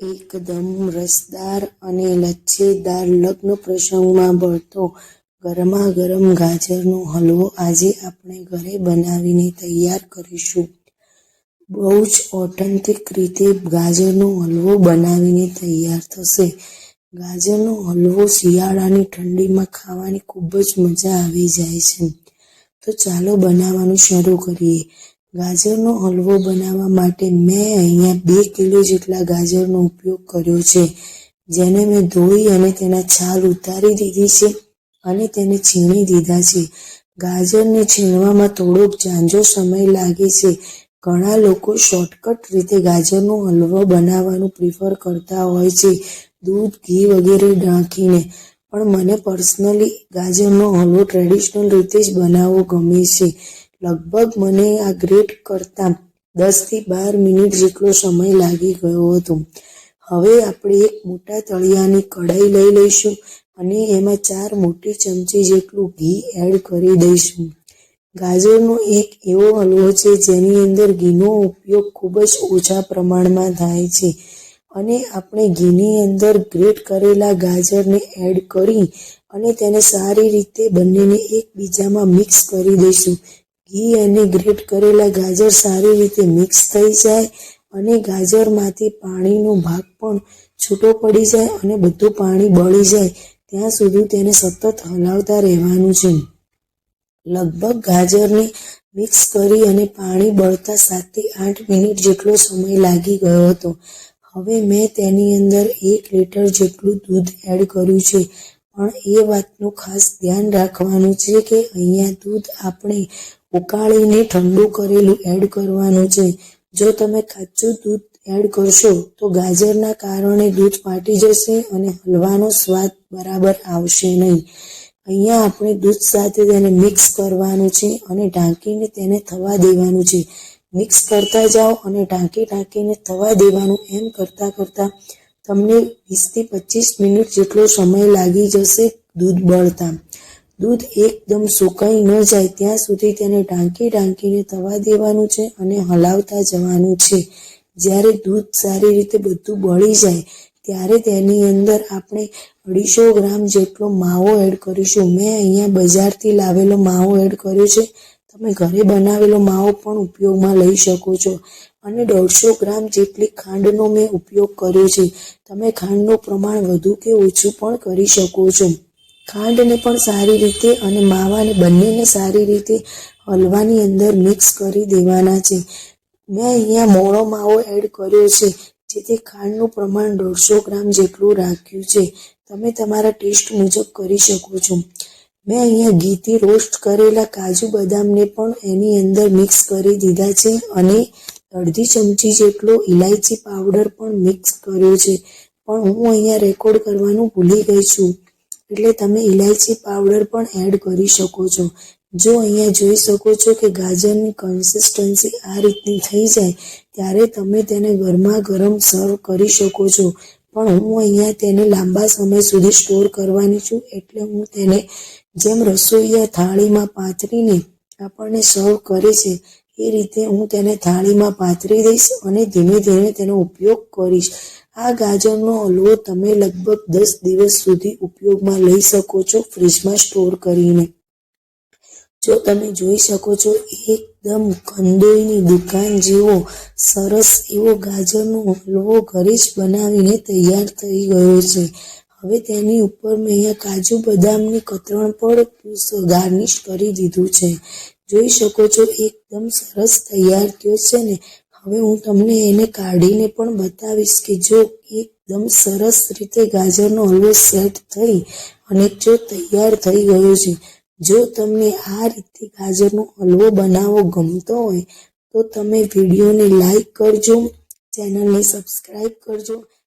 એકદમ રસદાર અને લચ્છેદાર લગ્ન પ્રસંગમાં બળતો ગરમાગરમ ગાજરનો હલવો આજે આપણે ઘરે બનાવીને તૈયાર કરીશું. બહુ જ ઓથેન્ટિક રીતે ગાજરનો હલવો બનાવીને તૈયાર થશે. ગાજરનો હલવો શિયાળાની ઠંડીમાં ખાવાની ખૂબ જ મજા આવી જાય છે. તો ચાલો બનાવવાનું શરૂ કરીએ. ગાજરનો હલવો બનાવવા માટે મેં અહીંયા બે કિલો જેટલા ગાજરનો ઉપયોગ કર્યો છે. જેને મેં ધોઈ અને તેના છાલ ઉતારી દીધી છે અને તેને છીણી દીધા છે. ગાજરને છીણવામાં થોડોક ઝાંઝો સમય લાગે છે. ઘણા લોકો શોર્ટકટ રીતે ગાજરનો હલવો બનાવવાનું પ્રિફર કરતા હોય છે દૂધ, ઘી વગેરે નાખીને. પણ મને પર્સનલી ગાજરનો હલવો ટ્રેડિશનલ રીતે જ બનાવવો ગમે છે. લગભગ મને આ ગ્રેટ કરતાં દસથી બાર મિનિટ જેટલો સમય લાગી ગયો હતો. હવે આપણે એક મોટા તળિયાની કઢાઈ લઈ લઈશું અને એમાં ચાર મોટી ચમચી જેટલું ઘી એડ કરી દઈશું. ગાજરનો એક એવો હલવો છે જેની અંદર ઘીનો ઉપયોગ ખૂબ જ ઓછા પ્રમાણમાં થાય છે અને આપણે ઘીની અંદર ગ્રેટ કરેલા ગાજરને એડ કરી અને તેને સારી રીતે બંનેને એકબીજામાં મિક્સ કરી દઈશું. ઘી અને ગ્રેટ કરેલા ગાજર સારી રીતે મિક્સ થઈ જાય અને ગાજરમાંથી પાણીનો ભાગ પણ છૂટો પડી જાય અને બધું પાણી બળી જાય ત્યાં સુધી તેને સતત હલાવતા રહેવાનું છે. લગભગ ગાજરને મિક્સ કરી અને પાણી બળતા સાતથી આઠ મિનિટ જેટલો સમય લાગી ગયો હતો. હવે મેં તેની અંદર એક લીટર જેટલું દૂધ એડ કર્યું છે પણ એ વાતનું ખાસ ધ્યાન રાખવાનું છે કે અહીંયા દૂધ આપણે ઉકાળીને ઠંડુ કરેલું એડ કરવાનું છે. જો તમે કાચું દૂધ એડ કરશો, તો ગાજરના કારણે દૂધ ફાટી જશે અને હલવાનો સ્વાદ બરાબર આવશે નહીં. અહીંયા આપણે દૂધ સાથે તેને મિક્સ કરવાનું છે અને ઢાંકીને તેને થવા દેવાનું છે. મિક્સ કરતા જાઓ અને ઢાંકી ઢાંકીને થવા દેવાનું એમ કરતાં કરતાં તમને વીસથી પચીસ મિનિટ જેટલો સમય લાગી જશે દૂધ બળતા. દૂધ એકદમ સુકાઈ ન જાય, ત્યાં સુધી તેને ઢાંકી ઢાંકીને થવા દેવાનું છે અને હલાવતા જવાનું છે. જ્યારે દૂધ સારી રીતે બધું બળી જાય, ત્યારે તેની અંદર આપણે અઢીસો ગ્રામ જેટલો માવો એડ કરીશું. મેં અહીંયા બજારથી લાવેલો માવો એડ કર્યો છે. તમે ઘરે બનાવેલો માવો પણ ઉપયોગમાં લઈ શકો છો અને દોઢસો ગ્રામ જેટલી ખાંડનો મેં ઉપયોગ કર્યો છે. તમે ખાંડનું પ્રમાણ વધુ કે ઓછું પણ કરી શકો છો. ખાંડને પણ સારી રીતે અને માવાને બંનેને સારી રીતે હલવાની અંદર મિક્સ કરી દેવાના છે. મેં અહીંયા મોળો માવો એડ કર્યો છે, જેથી ખાંડનું પ્રમાણ દોઢસો ગ્રામ જેટલું રાખ્યું છે. તમે તમારા ટેસ્ટ મુજબ કરી શકો છો. મેં અહીંયા ઘીથી રોસ્ટ કરેલા કાજુ બદામને પણ એની અંદર મિક્સ કરી દીધા છે અને અડધી ચમચી જેટલો ઇલાયચી પાવડર પણ મિક્સ કર્યો છે પણ હું અહીંયા રેકોર્ડ કરવાનું ભૂલી ગઈ છું એટલે તમે ઇલાયચી પાવડર પણ એડ કરી શકો છો. જો અહીંયા જોઈ શકો છો કે ગાજરની કન્સિસ્ટન્સી આ રીતની થઈ જાય, ત્યારે તમે તેને ગરમા ગરમ સર્વ કરી શકો છો. પણ હું અહીંયા તેને લાંબા સમય સુધી સ્ટોર કરવાની છું, એટલે હું તેને જેમ રસોઈયા થાળીમાં પાથરીને આપણને સર્વ કરે છે, એ રીતે હું તેને થાળીમાં પાથરી દઈશ અને ધીમે ધીમે તેનો ઉપયોગ કરીશ. આ ગાજરનો હલવો તમે લગભગ દસ દિવસ સુધી ઉપયોગમાં લઈ શકો છો ફ્રીજમાં સ્ટોર કરીને. જો તમે જોઈ શકો છો, એકદમ કંદોઈની દુકાન જેવો, સરસ એવો ગાજરનો હલવો ઘરે જ બનાવીને તૈયાર થઈ ગયો છે. હવે તેની ઉપર મેં અહીંયા કાજુ બદામની કતરણ પણ ગાર્નિશ કરી દીધું છે. જોઈ શકો છો, એકદમ સરસ તૈયાર થયો છે ને. હવે હું તમને એને કાઢીને પણ બતાવીશ કે જો એકદમ સરસ રીતે ગાજરનો હલવો સેટ થઈ અને જો તૈયાર થઈ ગયો છે. જો તમને આ રીતે ગાજરનો હલવો બનાવવો ગમતો હોય તો તમે વિડીયોને લાઈક કરજો, ચેનલને સબસ્ક્રાઈબ કરજો